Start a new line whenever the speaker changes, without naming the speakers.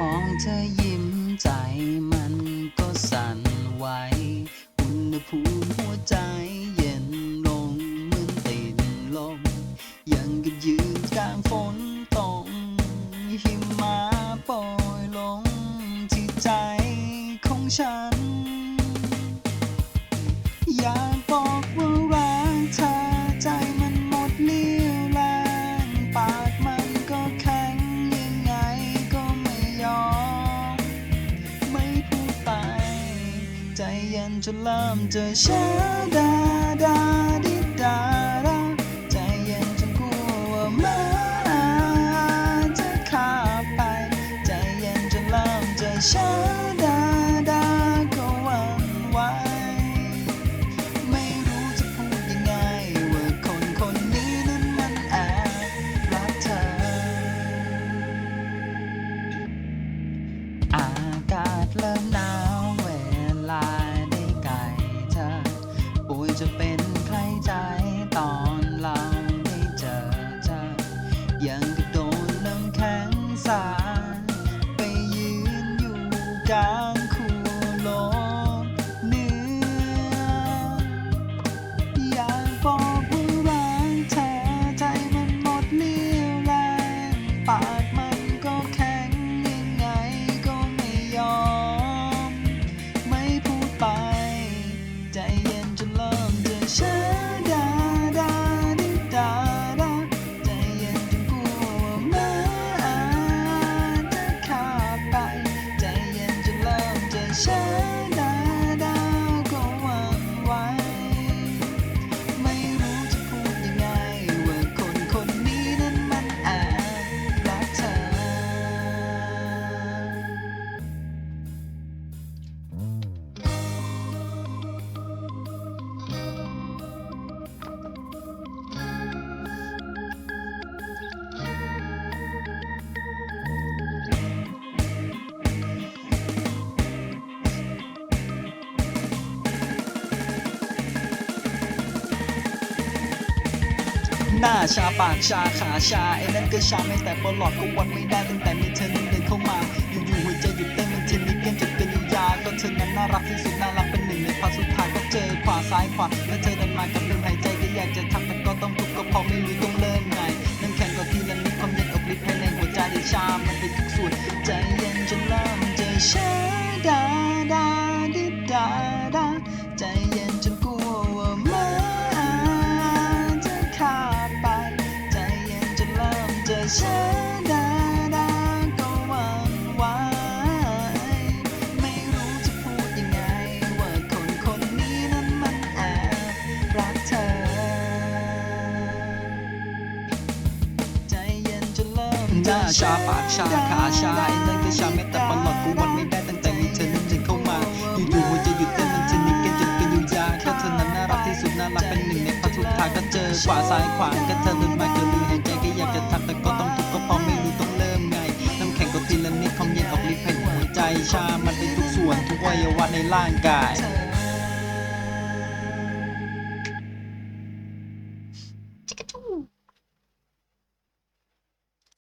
มองเธอยิ้มใจมันก็สั่นไหวอุณหภูมิหัวใจเย็นลงเหมือนติดลม ยังกับยืนกลางฝนตกหิมะโปรยลงที่ใจของฉัน จนเริ่มจะชาดาดาดิดาดาใจเย็นจนกลัวว่ามันจะขาดไป ใจเย็นจนเริ่มจะชา อ หน้าชาปากชาขาชาไอ้นั่นก็ชาไม่แต่บอลลอดก็วันไม่ได้ตั้งแต่มีเธอนั้นเดินเข้ามา อยู่ๆหัวใจหยุดเต้นมันจะมีเกมจุดเป็นยาก็เธอนั้นน่ารักที่สุดน่ารักเป็นหนึ่งในพาสุดท้ายก็เจอขวาซ้ายขวาแล้วเธอเดินมากับลมหายใจ ริ่มจะชาดาดาก็หวั่นไหวไม่รู้จะพูดยังไง ว่าคนคนนี้นั้นมันแอบรักเธอ ใจเย็นจนเริ่ม
หน้าชาปากชาขาชาไอ้นั่นก็ชาไม่แต่บอลลอดกูวันไม่ได้ตั้งแต่มีเธอนั้นเดินเข้ามา อยู่ๆหัวใจหยุดเต้นมันจะนิดกันจนเป็นอยู่ยาก็เธอนั้นน่ารักที่สุดน่ารักเป็นหนึ่งในพันสุดท้ายก็เจอขวาซ้ายขวาก็เธอ ย็นออกฤทธิ์ภายในหัวใจชาววัยวะในร่างกาย